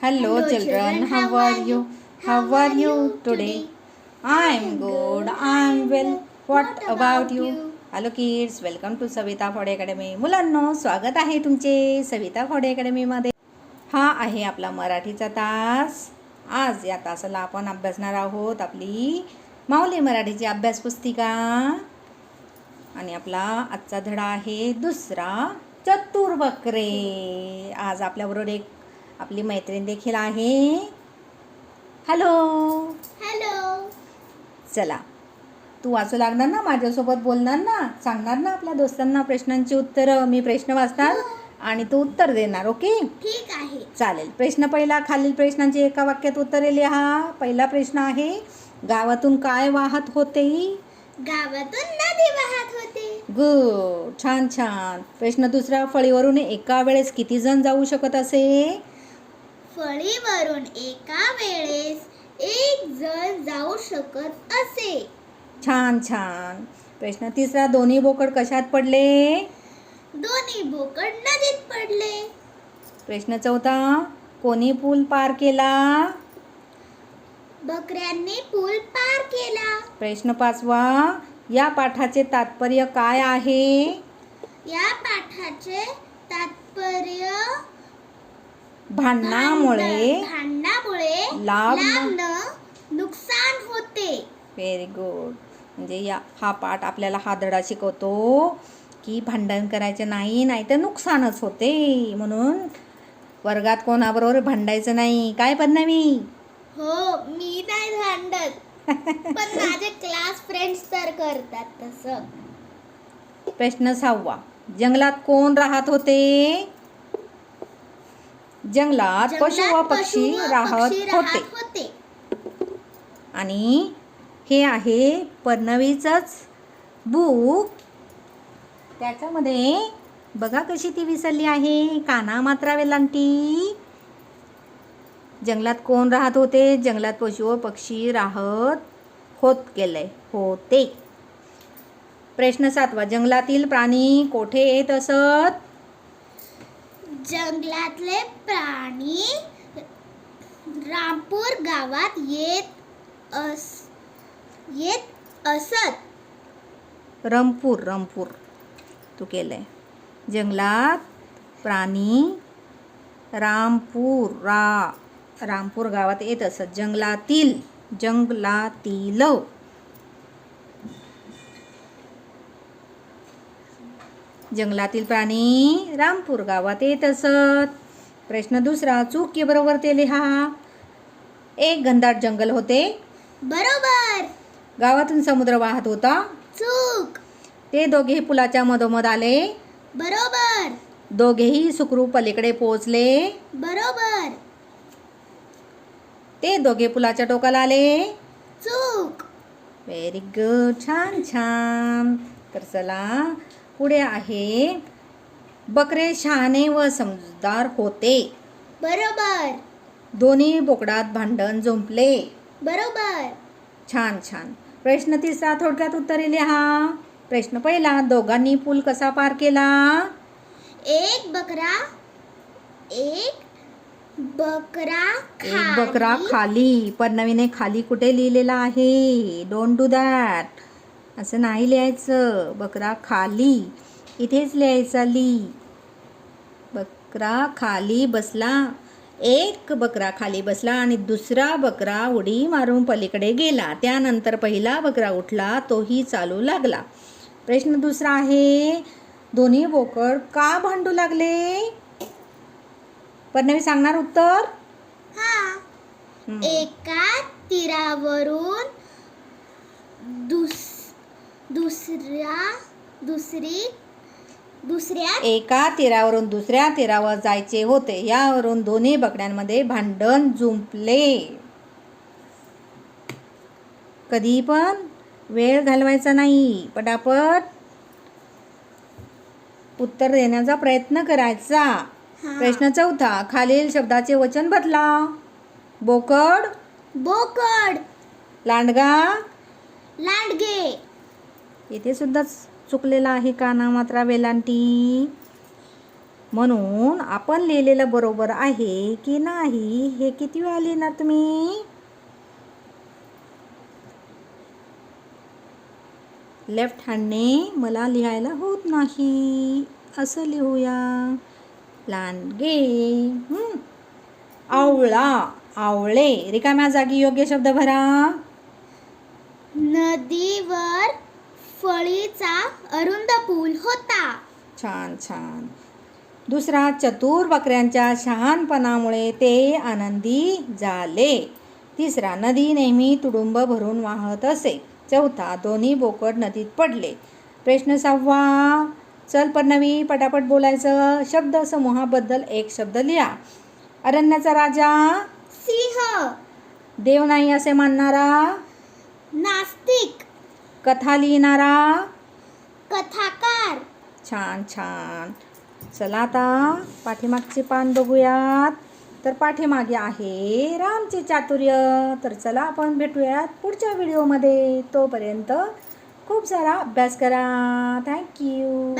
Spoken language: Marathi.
Hello, children. How are you? How are you today? I'm good. I'm well. What about you? Hello kids welcome to Savita Phode academy मुलांनो स्वागत आहे तुमचे सविता फॉडे अकॅडमीमध्ये हा आहे आपला मराठीचा तास आज या तासाला आपण अभ्यासणार आहोत आपली माऊली मराठीची अभ्यास पुस्तिका आणि आपला आजचा धडा आहे दुसरा चतुर बकरे आज आपल्याबरोबर एक आपली मैत्रीण देखील आहे. हॅलो हॅलो चला. तू वाचू लागणार ना? माझ्यासोबत बोलणार ना? सांगणार ना आपल्या दोस्तांना प्रश्नांची उत्तरं? मी प्रश्न वाचणार आणि तू उत्तर देणार ओके? ठीक आहे. चालेल. प्रश्न पहिला खालील प्रश्नांची एका वाक्यात उत्तरे लिहा. पहिला प्रश्न आहे गावातून काय वाहत होते? गावातून नदी वाहत होते. गुड छान छान. प्रश्न दुसरा फळीवरून एका वेळेस किती जण जाऊ शकत असे? फळीवरून एका वेळेस एक जण जाऊ शकत असे. छान छान. प्रश्न तिसरा दोन्ही बोकड कशात पडले? दोन्ही बोकड नदीत पडले. प्रश्न चौथा कोणी पूल पार केला? बकऱ्यांनी पूल पार केला. प्रश्न पाचवा या पाठाचे तात्पर्य काय आहे? या पाठाचे तात्पर्य भांडणामुळे भांडण- भांडणामुळे लाभ न- नुकसान होते. व्हेरी गुड म्हणजे या हा पाठ आपल्याला हा धडा शिकवतो की भांडण करायचे नाही नाही तर नुकसानच होते. म्हणून वर्गात कोणाबरोबर भांडायचं नाही. काय पद्मवी हो मी नाही भांडत. पण माझे क्लास फ्रेंड्स तर करतात तसं. प्रश्न सहावा. जंगलात कोण राहत होते? जंगलात पशु व पक्षी राहत होते. आणि हे आहे पद्मवीचंच बुक. त्याच्यामध्ये बघा कशी ती विसरली आहे. काना मात्रा वेलांटी जंगलात कोण राहत होते? जंगलात पशु व पक्षी राहत होत गेले होते. प्रश्न सातवा जंगलातील प्राणी कोठे येत असत? जंगलातले प्राणी रामपूर गावात येत अस येत असत. रमपूर रमपूर. तू केलंय. जंगलात प्राणी रामपूर रा रामपूर गावात येत असत. जंगलातील जंगलातील जंगलातील प्राणी रामपूर गावात येत असत. प्रश्न दुसरा चूक की बरोबर ते लिहा. एक घनदाट जंगल होते. बरोबर. गावातून समुद्र वाहत होता. चूक. ते दोघेही पुलाच्या मधोमध आले. बरोबर. दोघेही सुखरूप पलीकडे पोहोचले. बरोबर. ते दोघे पुलाच्या टोकाला आले. चूक. व्हेरी गुड छान छान. तर चला पुढे आहे. बकरे शहाणे व समजदार होते. बरोबर. दोन्ही बोकडात भांडण जुंपले. बरोबर. छान छान. प्रश्न तिसरा थोडक्यात उत्तरे लिहा प्रश्न पहिला दोघांनी पूल कसा पार केला? एक बकरा एक बकरा एक बकरा खाली. खाली. पण नवीने खाली कुठे लिहिलेला आहे? डोंट डू दॅट असं नाही लिहायचं. बकरा खाली. इथेच लिहायचा ली. बकरा खाली बसला. एक बकरा खाली बसला आणि दुसरा बकरा उडी मारून पलीकडे गेला. त्यानंतर पहिला बकरा उठला तोही चालू लागला. प्रश्न दुसरा आहे दोन्ही बोकड का भांडू लागले? पद्मवी सांगणार उत्तर? हा. एका तीरावरून दुस दुसऱ्या दुसरी दुसऱ्या एका तीरावरून दुसऱ्या तीरावर जायचे होते. यावरून दोन्ही बकड्यांमध्ये भांडण जुंपले. कधी पण वेळ घालवायचा नाही. पटापट उत्तर देण्याचा प्रयत्न करायचा. प्रश्न चौथा खालील शब्दाचे वचन बदला. बोकड. बोकड. लांडगा. लांडगे. इथे सुद्धा चुकलेला आहे काना मात्रा वेलांटी? म्हणून आपण लिहिलेलं बरोबर आहे की नाही? हे किती वेळा लिहिणार तुम्ही? लेफ्ट हँडने मला लिहायला होत नाही. असं लिहूया. लांडगे. आवळा. आवळे. रिकाम्या जागी योग्य शब्द भरा. नदीवर फळीचा अरुंद पूल होता. छान छान. दुसरा चतुर बकऱ्यांच्या शहाणपणामुळे ते आनंदी झाले. तिसरा नदी नेहमी तुडुंब भरून वाहत असे. चौथा दोन्ही बोकड नदीत पडले. प्रश्न सहावा चल पन्नवी पटापट बोलायचं. शब्द समूहाबद्दल एक शब्द लिहा. अरण्याचा राजा? सिंह. देव नाही असे मानणारा? नास्तिक कथा लिहिणारा कथाकार. छान छान. चला आता पाठीमागचे पान बघूयात. तर पाठीमागे आहे रामचे चातुर्य. तर चला आपण भेटूयात पुढच्या व्हिडिओमध्ये. तोपर्यंत खूप सारा अभ्यास करा. थँक्यू